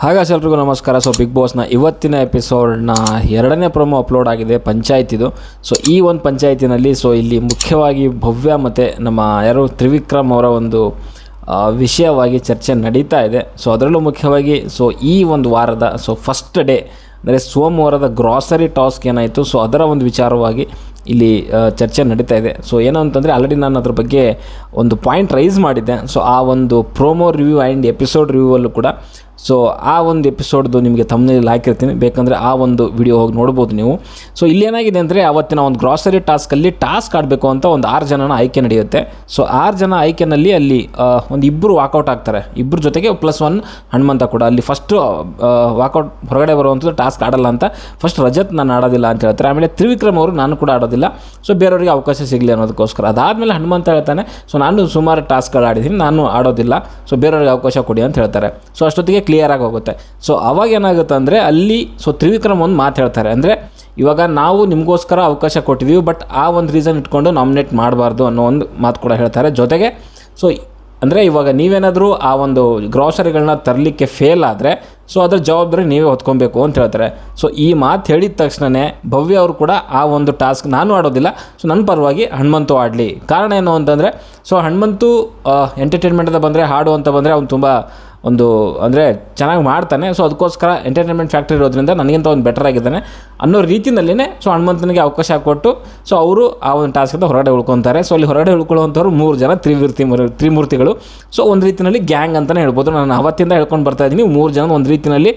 ಹಾಗಾಸ್ ಎಲ್ರಿಗೂ ನಮಸ್ಕಾರ. So big ಬಾಸ್ನ ಇವತ್ತಿನ ಎಪಿಸೋಡ್ನ ಎರಡನೇ ಪ್ರೊಮೋ ಅಪ್ಲೋಡ್ ಆಗಿದೆ, ಪಂಚಾಯತಿದು. ಸೊ ಈ ಒಂದು ಪಂಚಾಯತಿನಲ್ಲಿ ಸೊ ಇಲ್ಲಿ ಮುಖ್ಯವಾಗಿ ಭವ್ಯ ಮತ್ತು ನಮ್ಮ ಯಾರು ತ್ರಿವಿಕ್ರಮ್ ಅವರ ಒಂದು ವಿಷಯವಾಗಿ ಚರ್ಚೆ ನಡೀತಾ ಇದೆ. ಸೊ ಅದರಲ್ಲೂ ಮುಖ್ಯವಾಗಿ ಸೊ ಈ ಒಂದು ವಾರದ ಸೊ ಫಸ್ಟ್ ಡೇ ಅಂದರೆ ಸೋಮವಾರದ ಗ್ರಾಸರಿ ಟಾಸ್ಕ್ ಏನಾಯಿತು? ಸೊ ಅದರ ಒಂದು ವಿಚಾರವಾಗಿ ಇಲ್ಲಿ ಚರ್ಚೆ ನಡೀತಾ ಇದೆ. ಸೊ ಏನು ಅಂತಂದರೆ ಆಲ್ರೆಡಿ ನಾನು ಅದ್ರ ಬಗ್ಗೆ ಒಂದು ಪಾಯಿಂಟ್ ರೈಸ್ ಮಾಡಿದ್ದೆ. ಸೊ ಆ ಒಂದು ಪ್ರೋಮೋ ರಿವ್ಯೂ ಆ್ಯಂಡ್ ಎಪಿಸೋಡ್ ರಿವ್ಯೂವಲ್ಲೂ ಕೂಡ ಸೊ ಆ ಒಂದು ಎಪಿಸೋಡ್ದು ನಿಮಗೆ ತಮ್ಮನೇಲಿ ಹಾಕಿರ್ತೀನಿ. ಬೇಕಂದರೆ ಆ ಒಂದು ವಿಡಿಯೋ ಹೋಗಿ ನೋಡ್ಬೋದು ನೀವು. ಸೊ ಇಲ್ಲೇನಾಗಿದೆ ಅಂದರೆ ಅವತ್ತಿನ ಒಂದು ಗ್ರಾಸರಿ ಟಾಸ್ಕಲ್ಲಿ ಟಾಸ್ಕ್ ಆಡಬೇಕು ಅಂತ ಒಂದು ಆರು ಜನನ ಆಯ್ಕೆ ನಡೆಯುತ್ತೆ. ಸೊ ಆರು ಜನ ಆಯ್ಕೆನಲ್ಲಿ ಅಲ್ಲಿ ಒಂದು ಇಬ್ಬರು ವಾಕೌಟ್ ಆಗ್ತಾರೆ. ಇಬ್ಬರ ಜೊತೆಗೆ ಪ್ಲಸ್ ಒನ್ ಹನುಮಂತ ಕೂಡ. ಅಲ್ಲಿ ಫಸ್ಟು ವಾಕೌಟ್ ಹೊರಗಡೆ ಬರುವಂಥದ್ದು ಟಾಸ್ಕ್ ಆಡಲ್ಲ ಅಂತ ಫಸ್ಟ್ ರಜತ್ ನಾನು ಆಡೋದಿಲ್ಲ ಅಂತ ಹೇಳ್ತಾರೆ. ಆಮೇಲೆ ತ್ರಿವಿಕ್ರಮ್ ಅವರು ನಾನು ಕೂಡ ಆಡೋದಿಲ್ಲ. ಸೊ ಬೇರೆಯವರಿಗೆ ಅವಕಾಶ ಸಿಗಲಿ ಅನ್ನೋದಕ್ಕೋಸ್ಕರ. ಅದಾದಮೇಲೆ ಹನುಮಂತ ಹೇಳ್ತಾನೆ ಸೊ ನಾನು ಸುಮಾರು ಟಾಸ್ಕ್ಗಳು ಆಡಿದ್ದೀನಿ. ನಾನು ಆಡೋದಿಲ್ಲ. ಸೊ ಬೇರೆಯವ್ರಿಗೆ ಅವಕಾಶ ಕೊಡಿ ಅಂತ ಹೇಳ್ತಾರೆ. ಸೊ ಅಷ್ಟೊತ್ತಿಗೆ ಕ್ಲಿಯರ್ ಆಗಿ ಹೋಗುತ್ತೆ. ಸೊ ಅವಾಗ ಏನಾಗುತ್ತೆ ಅಂದರೆ, ಅಲ್ಲಿ ಸೊ ತ್ರಿವಿಕ್ರಮ್ ಒಂದು ಮಾತು ಹೇಳ್ತಾರೆ. ಅಂದರೆ, ಇವಾಗ ನಾವು ನಿಮಗೋಸ್ಕರ ಅವಕಾಶ ಕೊಟ್ಟಿದ್ದೀವಿ ಬಟ್ ಆ ಒಂದು ರೀಸನ್ ಇಟ್ಕೊಂಡು ನಾಮಿನೇಟ್ ಮಾಡಬಾರ್ದು ಅನ್ನೋ ಒಂದು ಮಾತು ಕೂಡ ಹೇಳ್ತಾರೆ. ಜೊತೆಗೆ ಸೊ ಅಂದರೆ ಇವಾಗ ನೀವೇನಾದರೂ ಆ ಒಂದು ಗ್ರಾಸರಿಗಳನ್ನ ತರಲಿಕ್ಕೆ ಫೇಲ್ ಆದರೆ ಸೊ ಅದರ ಜವಾಬ್ದಾರಿ ನೀವೇ ಹೊತ್ಕೊಬೇಕು ಅಂತ ಹೇಳ್ತಾರೆ. ಸೊ ಈ ಮಾತು ಹೇಳಿದ ತಕ್ಷಣವೇ ಭವ್ಯ ಅವರು ಕೂಡ ಆ ಒಂದು ಟಾಸ್ಕ್ ನಾನು ಆಡೋದಿಲ್ಲ ಸೊ ನನ್ನ ಪರವಾಗಿ ಹನುಮಂತು ಆಡಲಿ. ಕಾರಣ ಏನು ಅಂತಂದರೆ ಸೊ ಹನುಮಂತು ಎಂಟರ್ಟೈನ್ಮೆಂಟ್ ಅಂತ ಬಂದರೆ, ಹಾಡು ಅಂತ ಬಂದರೆ ಅವ್ನು ತುಂಬ ಒಂದು, ಅಂದರೆ ಚೆನ್ನಾಗಿ ಮಾಡ್ತಾನೆ. ಸೊ ಅದಕ್ಕೋಸ್ಕರ ಎಂಟರ್ಟೈನ್ಮೆಂಟ್ ಫ್ಯಾಕ್ಟ್ರಿ ಇರೋದ್ರಿಂದ ನನಗಿಂತ ಒಂದು ಬೆಟರ್ ಆಗಿದ್ದಾನೆ ಅನ್ನೋ ರೀತಿಯಲ್ಲಿನೇ ಸೊ ಹನುಮಂತನಿಗೆ ಅವಕಾಶ ಕೊಟ್ಟು ಸೊ ಅವರು ಆ ಒಂದು ಟಾಸ್ಕಿಂದ ಹೊರಗಡೆ ಉಳ್ಕೊತಾರೆ. ಸೊ ಅಲ್ಲಿ ಹೊರಗಡೆ ಉಳ್ಕೊಳ್ಳುವಂಥವ್ರು ಮೂರು ಜನ ತ್ರಿವೀರ್ತಿ ತ್ರಿಮೂರ್ತಿಗಳು. ಸೊ ಒಂದು ರೀತಿಯಲ್ಲಿ ಗ್ಯಾಂಗ್ ಅಂತಲೇ ಹೇಳ್ಬೋದು. ನಾನು ಅವತ್ತಿಂದ ಹೇಳ್ಕೊಂಡು ಬರ್ತಾ ಇದ್ದೀನಿ. ಮೂರು ಜನ ಒಂದು ರೀತಿಯಲ್ಲಿ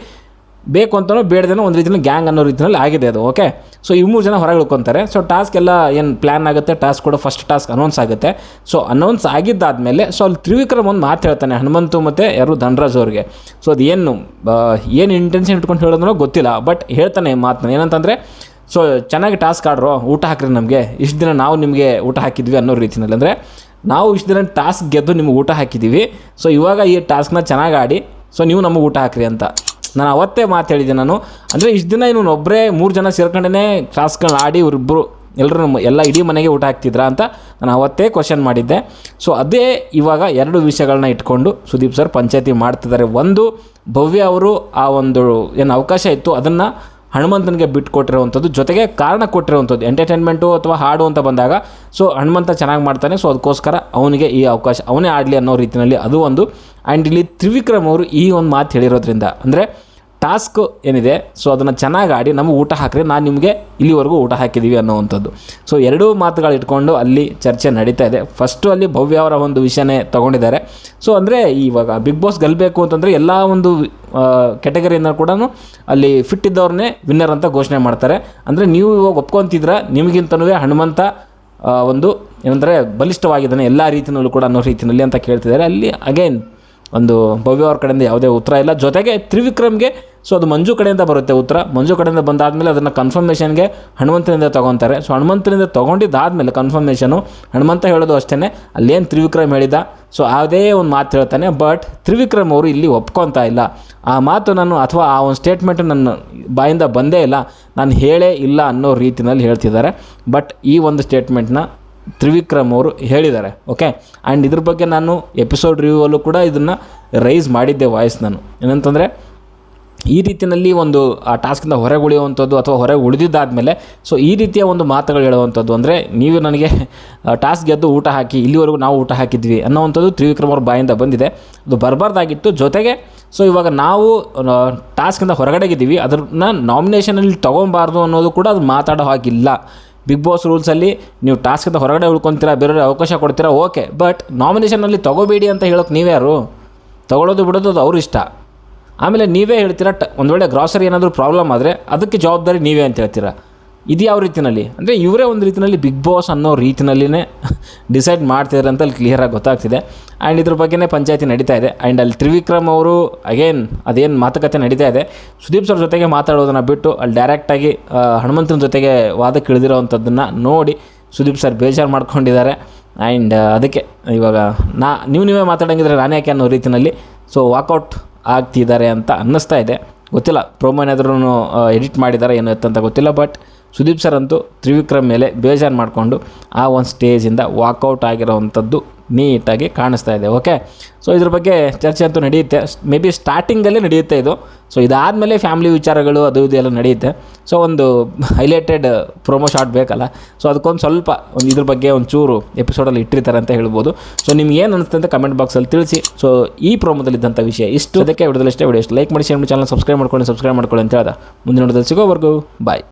ಬೇಕು ಅಂತಲೂ ಬೇಡದೇನೋ ಒಂದು ರೀತಿಯಲ್ಲಿ ಗ್ಯಾಂಗ್ ಅನ್ನೋ ರೀತಿಯಲ್ಲಿ ಆಗಿದೆ ಅದು ಓಕೆ ಸೊ ಈ ಮೂರು ಜನ ಹೊರಗೆ ಉಳ್ಕೊತಾರೆ. ಸೊ ಟಾಸ್ಕ್ ಎಲ್ಲ ಏನು ಪ್ಲ್ಯಾನ್ ಆಗುತ್ತೆ? ಟಾಸ್ಕ್ ಕೂಡ ಫಸ್ಟ್ ಟಾಸ್ಕ್ ಅನೌನ್ಸ್ ಆಗುತ್ತೆ. ಸೊ ಅನೌನ್ಸ್ ಆಗಿದ್ದಾದಮೇಲೆ ಸೊ ಅಲ್ಲಿ ತ್ರಿವಿಕ್ರಮ್ ಒಂದು ಮಾತು ಹೇಳ್ತಾನೆ, ಹನುಮಂತು ಮತ್ತು ಯಾರು? ಧನರಾಜ್ ಅವ್ರಿಗೆ. ಸೊ ಅದು ಏನು ಏನು ಇಂಟೆನ್ಷನ್ ಇಟ್ಕೊಂಡು ಹೇಳೋದನ್ನೋ ಗೊತ್ತಿಲ್ಲ ಬಟ್ ಹೇಳ್ತಾನೆ ಮಾತನ್ನ ಏನಂತಂದರೆ ಸೊ ಚೆನ್ನಾಗಿ ಟಾಸ್ಕ್ ಆಡ್ರೋ, ಊಟ ಹಾಕ್ರಿ ನಮಗೆ. ಇಷ್ಟು ದಿನ ನಾವು ನಿಮಗೆ ಊಟ ಹಾಕಿದ್ವಿ ಅನ್ನೋ ರೀತಿಯಲ್ಲಿ ಅಂದರೆ, ನಾವು ಇಷ್ಟು ದಿನ ಟಾಸ್ಕ್ ಗೆದ್ದು ನಿಮಗೆ ಊಟ ಹಾಕಿದ್ದೀವಿ ಸೊ ಇವಾಗ ಈ ಟಾಸ್ಕ್ನ ಚೆನ್ನಾಗಿ ಆಡಿ ಸೊ ನೀವು ನಮಗೆ ಊಟ ಹಾಕ್ರಿ ಅಂತ. ನಾನು ಅವತ್ತೇ ಮಾತು ಹೇಳಿದೆ ನಾನು. ಅಂದರೆ ಇಷ್ಟು ದಿನ ಇವನು ಒಬ್ಬರೇ ಮೂರು ಜನ ಸೇರ್ಕೊಂಡೇ ಕ್ಲಾಸ್ಗಳನ್ನ ಆಡಿ ಇವರಿಬ್ಬರು ಎಲ್ಲರೂ ಎಲ್ಲ ಇಡೀ ಮನೆಗೆ ಊಟ ಹಾಕ್ತಿದ್ರಾ ಅಂತ ನಾನು ಅವತ್ತೇ ಕ್ವಶನ್ ಮಾಡಿದ್ದೆ. ಸೊ ಅದೇ ಇವಾಗ ಎರಡು ವಿಷಯಗಳನ್ನ ಇಟ್ಕೊಂಡು ಸುದೀಪ್ ಸರ್ ಪಂಚಾಯತಿ ಮಾಡ್ತಿದ್ದಾರೆ. ಒಂದು ಭವ್ಯ ಅವರು ಆ ಒಂದು ಏನು ಅವಕಾಶ ಇತ್ತು, ಅದನ್ನು ಹನುಮಂತನಿಗೆ ಬಿಟ್ಟು ಕೊಟ್ಟಿರುವಂಥದ್ದು, ಜೊತೆಗೆ ಕಾರಣ ಕೊಟ್ಟಿರುವಂಥದ್ದು ಎಂಟರ್ಟೈನ್ಮೆಂಟು ಅಥವಾ ಹಾಡು ಅಂತ ಬಂದಾಗ ಸೊ ಹನುಮಂತ ಚೆನ್ನಾಗಿ ಮಾಡ್ತಾನೆ ಸೊ ಅದಕ್ಕೋಸ್ಕರ ಅವನಿಗೆ ಈ ಅವಕಾಶ, ಅವನೇ ಆಡಲಿ ಅನ್ನೋ ರೀತಿಯಲ್ಲಿ ಅದು ಒಂದು. ಆ್ಯಂಡ್ ಇಲ್ಲಿ ತ್ರಿವಿಕ್ರಮ್ ಅವರು ಈ ಒಂದು ಮಾತು ಹೇಳಿರೋದ್ರಿಂದ, ಅಂದರೆ ಟಾಸ್ಕ್ ಏನಿದೆ ಸೊ ಅದನ್ನು ಚೆನ್ನಾಗಿ ಆಡಿ ನಮಗೆ ಊಟ ಹಾಕಿದ್ರೆ ನಾನು ನಿಮಗೆ ಇಲ್ಲಿವರೆಗೂ ಊಟ ಹಾಕಿದ್ದೀವಿ ಅನ್ನೋವಂಥದ್ದು. ಸೊ ಎರಡೂ ಮಾತುಗಳು ಇಟ್ಕೊಂಡು ಅಲ್ಲಿ ಚರ್ಚೆ ನಡೀತಾ ಇದೆ. ಫಸ್ಟು ಅಲ್ಲಿ ಭವ್ಯ ಅವರ ಒಂದು ವಿಷಯನೇ ತೊಗೊಂಡಿದ್ದಾರೆ. ಸೊ ಅಂದರೆ ಇವಾಗ ಬಿಗ್ ಬಾಸ್ ಗೆಲ್ಲಬೇಕು ಅಂತಂದರೆ ಎಲ್ಲ ಒಂದು ಕೆಟಗರಿಯಿಂದ ಕೂಡ ಅಲ್ಲಿ ಫಿಟ್ ಇದ್ದವ್ರನ್ನೇ ವಿನ್ನರ್ ಅಂತ ಘೋಷಣೆ ಮಾಡ್ತಾರೆ. ಅಂದರೆ ನೀವು ಇವಾಗ ಒಪ್ಕೊತಿದ್ರ ನಿಮಗಿಂತನೂ ಹನುಮಂತ ಒಂದು ಏನಂದರೆ ಬಲಿಷ್ಠವಾಗಿದ್ದಾನೆ ಎಲ್ಲ ರೀತಿಯಲ್ಲೂ ಕೂಡ ಅನ್ನೋ ರೀತಿಯಲ್ಲಿ ಅಂತ ಕೇಳ್ತಿದ್ದಾರೆ. ಅಲ್ಲಿ ಅಗೈನ್ ಒಂದು ಭವ್ಯ ಅವ್ರ ಕಡೆಯಿಂದ ಯಾವುದೇ ಉತ್ತರ ಇಲ್ಲ. ಜೊತೆಗೆ ತ್ರಿವಿಕ್ರಮ್ಗೆ ಸೊ ಅದು ಮಂಜು ಕಡೆಯಿಂದ ಬರುತ್ತೆ ಉತ್ತರ. ಮಂಜು ಕಡೆಯಿಂದ ಬಂದಾದಮೇಲೆ ಅದನ್ನು ಕನ್ಫರ್ಮೇಷನ್ಗೆ ಹನುಮಂತನಿಂದ ತೊಗೊತಾರೆ. ಸೊ ಹನುಮಂತನಿಂದ ತೊಗೊಂಡಿದ್ದಾದಮೇಲೆ ಕನ್ಫರ್ಮೇಷನು ಹನುಮಂತ ಹೇಳೋದು ಅಷ್ಟೇ ಅಲ್ಲೇನು ತ್ರಿವಿಕ್ರಮ್ ಹೇಳಿದ? ಸೊ ಅದೇ ಒಂದು ಮಾತು ಹೇಳ್ತಾನೆ ಬಟ್ ತ್ರಿವಿಕ್ರಮ್ ಅವರು ಇಲ್ಲಿ ಒಪ್ಕೊತಾ ಇಲ್ಲ. ಆ ಮಾತು ನಾನು ಅಥವಾ ಆ ಒಂದು ಸ್ಟೇಟ್ಮೆಂಟು ನನ್ನ ಬಾಯಿಂದ ಬಂದೇ ಇಲ್ಲ. ನಾನು ಹೇಳೇ ಇಲ್ಲ ಅನ್ನೋ ರೀತಿಯಲ್ಲಿ ಹೇಳ್ತಿದ್ದಾರೆ. ಬಟ್ ಈ ಒಂದು ಸ್ಟೇಟ್ಮೆಂಟ್ನ ತ್ರಿವಿಕ್ರಮ್ ಅವರು ಹೇಳಿದ್ದಾರೆ ಓಕೆ ಆ್ಯಂಡ್ ಇದ್ರ ಬಗ್ಗೆ ನಾನು ಎಪಿಸೋಡ್ ರಿವ್ಯೂವಲ್ಲೂ ಕೂಡ ಇದನ್ನು ರೈಸ್ ಮಾಡಿದ್ದೆ ವಾಯ್ಸ್ ನಾನು. ಏನಂತಂದರೆ, ಈ ರೀತಿಯಲ್ಲಿ ಒಂದು, ಆ ಟಾಸ್ಕಿಂದ ಹೊರಗೆ ಉಳಿಯುವಂಥದ್ದು ಅಥವಾ ಹೊರಗೆ ಉಳಿದಿದ್ದಾದಮೇಲೆ ಸೊ ಈ ರೀತಿಯ ಒಂದು ಮಾತುಗಳು ಹೇಳುವಂಥದ್ದು ಅಂದರೆ, ನೀವು ನನಗೆ ಟಾಸ್ಕ್ ಗೆದ್ದು ಊಟ ಹಾಕಿ, ಇಲ್ಲಿವರೆಗೂ ನಾವು ಊಟ ಹಾಕಿದ್ವಿ ಅನ್ನೋವಂಥದ್ದು ತ್ರಿವಿಕ್ರಮ್ ಅವ್ರ ಬಾಯಿಂದ ಬಂದಿದೆ. ಅದು ಬರಬಾರ್ದಾಗಿತ್ತು ಜೊತೆಗೆ ಸೊ ಇವಾಗ ನಾವು ಟಾಸ್ಕಿಂದ ಹೊರಗಡೆಗಿದ್ದೀವಿ ಅದನ್ನ ನಾಮಿನೇಷನಲ್ಲಿ ತೊಗೊಬಾರ್ದು ಅನ್ನೋದು ಕೂಡ ಅದು ಮಾತಾಡೋ ಹಾಗಿಲ್ಲ. ಬಿಗ್ ಬಾಸ್ ರೂಲ್ಸಲ್ಲಿ ನೀವು ಟಾಸ್ಕಿಂದ ಹೊರಗಡೆ ಉಳ್ಕೊತೀರಾ, ಬೇರೆಯವ್ರಿಗೆ ಅವಕಾಶ ಕೊಡ್ತೀರಾ ಓಕೆ ಬಟ್ ನಾಮಿನೇಷನಲ್ಲಿ ತೊಗೋಬೇಡಿ ಅಂತ ಹೇಳೋಕೆ ನೀವ್ಯಾರು ತೊಗೊಳೋದು ಬಿಡೋದು ಅದು ಅವ್ರ ಇಷ್ಟ ಆಮೇಲೆ ನೀವೇ ಹೇಳ್ತೀರಾ, ಟ ಒಂದು ವೇಳೆ ಗ್ರಾಸರಿ ಏನಾದರೂ ಪ್ರಾಬ್ಲಮ್ ಆದರೆ ಅದಕ್ಕೆ ಜವಾಬ್ದಾರಿ ನೀವೇ ಅಂತ ಹೇಳ್ತೀರಾ? ಇದು ಯಾವ ರೀತಿಯಲ್ಲಿ ಅಂದರೆ ಇವರೇ ಒಂದು ರೀತಿಯಲ್ಲಿ ಬಿಗ್ ಬಾಸ್ ಅನ್ನೋ ರೀತಿಯಲ್ಲಿನೇ ಡಿಸೈಡ್ ಮಾಡ್ತಿದ್ದಾರೆ ಅಂತ ಅಲ್ಲಿ ಕ್ಲಿಯರಾಗಿ ಗೊತ್ತಾಗ್ತಿದೆ. ಆ್ಯಂಡ್ ಇದ್ರ ಬಗ್ಗೆನೇ ಪಂಚಾಯತಿ ನಡೀತಾ ಇದೆ. ಆ್ಯಂಡ್ ಅಲ್ಲಿ ತ್ರಿವಿಕ್ರಮ್ ಅವರು ಅಗೇನ್ ಅದೇನು ಮಾತುಕತೆ ನಡೀತಾ ಇದೆ. ಸುದೀಪ್ ಸರ್ ಜೊತೆಗೆ ಮಾತಾಡೋದನ್ನು ಬಿಟ್ಟು ಅಲ್ಲಿ ಡೈರೆಕ್ಟಾಗಿ ಹನುಮಂತನ ಜೊತೆಗೆ ವಾದಕ್ಕೆ ಇಳಿದಿರೋವಂಥದ್ದನ್ನು ನೋಡಿ ಸುದೀಪ್ ಸರ್ ಬೇಜಾರು ಮಾಡ್ಕೊಂಡಿದ್ದಾರೆ. ಆ್ಯಂಡ್ ಅದಕ್ಕೆ ಇವಾಗ ನಾ, ನೀವು ನೀವೇ ಮಾತಾಡೋಂಗಿದ್ರೆ ನಾನು ಯಾಕೆ ಅನ್ನೋ ರೀತಿಯಲ್ಲಿ ಸೊ ವಾಕೌಟ್ ಆಗ್ತಿದ್ದಾರೆ ಅಂತ ಅನ್ನಿಸ್ತಾ ಇದೆ. ಗೊತ್ತಿಲ್ಲ ಪ್ರೋಮೋ ಏನಾದ್ರೂ ಎಡಿಟ್ ಮಾಡಿದ್ದಾರೆ ಏನು ಅಂತ ಗೊತ್ತಿಲ್ಲ ಬಟ್ ಸುದೀಪ್ ಸರ್ ಅಂತೂ ತ್ರಿವಿಕ್ರಮ್ ಮೇಲೆ ಬೇಜಾರು ಮಾಡಿಕೊಂಡು ಆ ಒಂದು ಸ್ಟೇಜಿಂದ ವಾಕೌಟ್ ಆಗಿರೋವಂಥದ್ದು ನೀಟಾಗಿ ಕಾಣಿಸ್ತಾ ಇದೆ ಓಕೆ ಸೊ ಇದ್ರ ಬಗ್ಗೆ ಚರ್ಚೆ ಅಂತೂ ನಡೆಯುತ್ತೆ. ಮೇ ಬಿ ಸ್ಟಾರ್ಟಿಂಗಲ್ಲೇ ನಡೆಯುತ್ತೆ ಇದು. ಸೊ ಇದಾದಮೇಲೆ ಫ್ಯಾಮಿಲಿ ವಿಚಾರಗಳು ಅದು ಇದು ಎಲ್ಲ ನಡೆಯುತ್ತೆ. ಸೊ ಒಂದು ಹೈಲೈಟೆಡ್ ಪ್ರೊಮೋ ಶಾಟ್ ಬೇಕಲ್ಲ? ಸೊ ಅದಕ್ಕೊಂದು ಸ್ವಲ್ಪ ಒಂದು ಇದ್ರ ಬಗ್ಗೆ ಒಂದು ಚೂರು ಎಪಿಸೋಡಲ್ಲಿ ಇಟ್ಟಿರ್ತಾರೆ ಅಂತ ಹೇಳ್ಬೋದು. ಸೊ ನಿಮ್ಗೆ ಏನು ಅನಿಸುತ್ತೆ ಕಮೆಂಟ್ ಬಾಕ್ಸಲ್ಲಿ ತಿಳಿಸಿ. ಸೊ ಈ ಪ್ರೊಮೋದಲ್ಲಿದ್ದಂಥ ವಿಷಯ ಇಷ್ಟು. ಅದಕ್ಕೆ ವಿಡಿಯೋದಲ್ಲಿ ಇಷ್ಟೇ ವಿಡಿಯೋ ಇಷ್ಟು. ಲೈಕ್ ಮಾಡಿ ಶೇರ್ ಮಾಡಿ ಚಾನಲ್ ಸಬ್ಸ್ಕ್ರೈಬ್ ಮಾಡ್ಕೊಳ್ಳಿ ಸಬ್ಸ್ಕ್ರೈಬ್ ಮಾಡ್ಕೊಳ್ಳಿ ಅಂತ ಹೇಳ್ದ. ಮುಂದಿನ ನೋಡೋದಲ್ಲಿ ಸಿಗೋವರೆಗೂ ಬಾಯ್